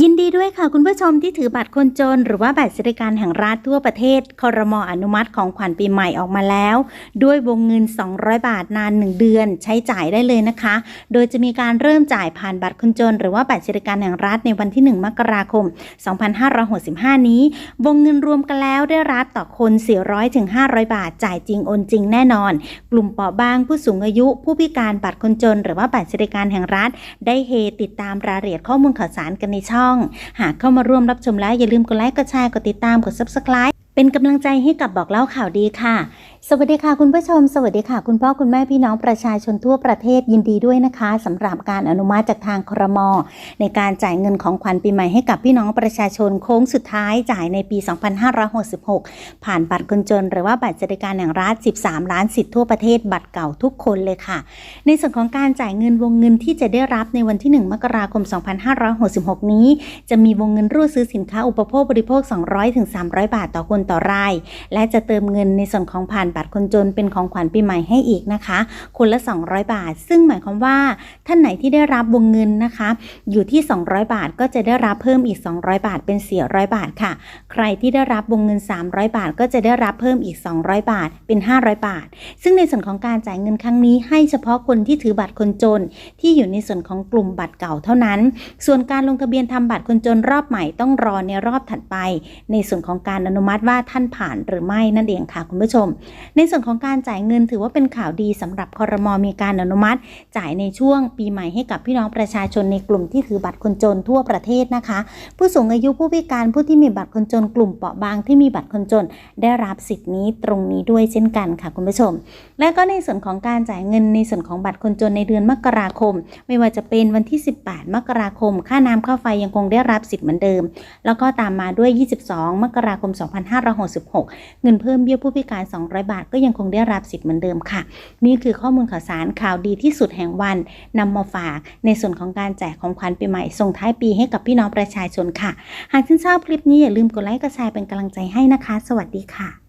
ยินดีด้วยค่ะคุณผู้ชมที่ถือบัตรคนจน หรือว่าบัตรสวัสดิการแห่งรัฐทั่วประเทศคอรมออนุมัติของขวัญปีใหม่ออกมาแล้ว ด้วยวงเงิน 200 บาทนาน 1 เดือน ใช้จ่ายได้เลยนะคะ โดยจะมีการเริ่มจ่ายผ่านบัตรคนจน หรือว่าบัตรสวัสดิการแห่งรัฐในวันที่ 1 มกราคม 2565 นี้ วงเงินรวมกันแล้วได้รับต่อคน 400ถึง500 บาทจ่ายจริงโอนจริงแน่นอน กลุ่มเปราะบางผู้สูงอายุ ผู้พิการบัตรคนจน หรือว่าบัตรสวัสดิการแห่งรัฐ ได้เฮติดตามรายละเอียดข้อมูลข่าวสารกันในช่องหากเข้ามาร่วมรับชมแล้วอย่าลืมกดไลค์ กดแชร์ กดติดตาม กด subscribe เป็นกำลังใจให้กับบอกเล่าข่าวดีค่ะ สวัสดีค่ะคุณผู้ชม สวัสดีค่ะ คุณพ่อคุณแม่พี่น้องประชาชนทั่วประเทศยินดีด้วยนะคะสำหรับการอนุมัติจากทางครม ในการจ่ายเงินของขวัญปีใหม่ให้กับพี่น้องประชาชนโค้งสุดท้ายจ่ายในปี 2566 ผ่านบัตรคนจน หรือว่าบัตรสวัสดิการแห่งรัฐ 13 ล้านสิทธิ์ทั่วประเทศบัตรเก่าทุกคนเลยค่ะ ในส่วนของการจ่ายเงินวงเงินที่จะได้รับในวันที่ 1 มกราคม 2566 นี้ จะมีวงเงินรูดซื้อสินค้าอุปโภคบริโภค 200-300 บาทต่อคนต่อราย และจะเติมเงินในส่วนของผ่านบัตรคนจนเป็นของขวัญปีใหม่ให้อีกนะคะ คนละ 200 บาท ซึ่งหมายความว่าท่านไหนที่ได้รับวงเงินนะคะ อยู่ที่ 200 บาทก็จะได้รับเพิ่มอีก 200 บาทเป็น 400 บาทค่ะ ใครที่ได้รับวงเงิน 300 บาท ก็จะได้รับเพิ่มอีก 200 บาทเป็น 500 บาท ซึ่งในส่วนของการจ่ายเงินครั้งนี้ ให้เฉพาะคนที่ถือบัตรคนจน ที่อยู่ในส่วนของกลุ่มบัตรเก่าเท่านั้น ส่วนการลงทะเบียนทำบัตรคนจนรอบใหม่ต้องรอในรอบถัดไป ในส่วนของการอนุมัติว่าท่านผ่านหรือไม่นั่นเองค่ะคุณผู้ชมในส่วนของการจ่ายเงินถือว่าเป็นข่าวดีสำหรับคอรมอมีการอนุมัติ จ่ายในช่วงปีใหม่ให้กับพี่น้องประชาชนในกลุ่มที่ถือบัตรคนจนทั่วประเทศนะคะ ผู้สูงอายุผู้พิการผู้ที่มีบัตรคนจน กลุ่มเปราะบางที่มีบัตรคนจน ได้รับสิทธิ์นี้ตรงนี้ด้วยเช่นกันค่ะคุณผู้ชม และก็ในส่วนของการจ่ายเงินในส่วนของบัตรคนจนในเดือนมกราคม ไม่ว่าจะเป็นวันที่ 18 มกราคม ค่าน้ำค่าไฟยังคงได้รับสิทธิ์เหมือนเดิม แล้วก็ตามมาด้วย 22 มกราคม 2566 เงินเพิ่มเบี้ยผู้พิการ 200บาทก็ยังคงได้รับสิทธิ์เหมือนเดิมค่ะ นี่คือข้อมูลข่าวสารข่าวดีที่สุดแห่งวันนำมาฝากในส่วนของการแจกของขวัญปีใหม่ส่งท้ายปีให้กับพี่น้องประชาชนค่ะ หากชื่นชอบคลิปนี้อย่าลืมกดไลค์กดแชร์เป็นกำลังใจให้นะคะ สวัสดีค่ะ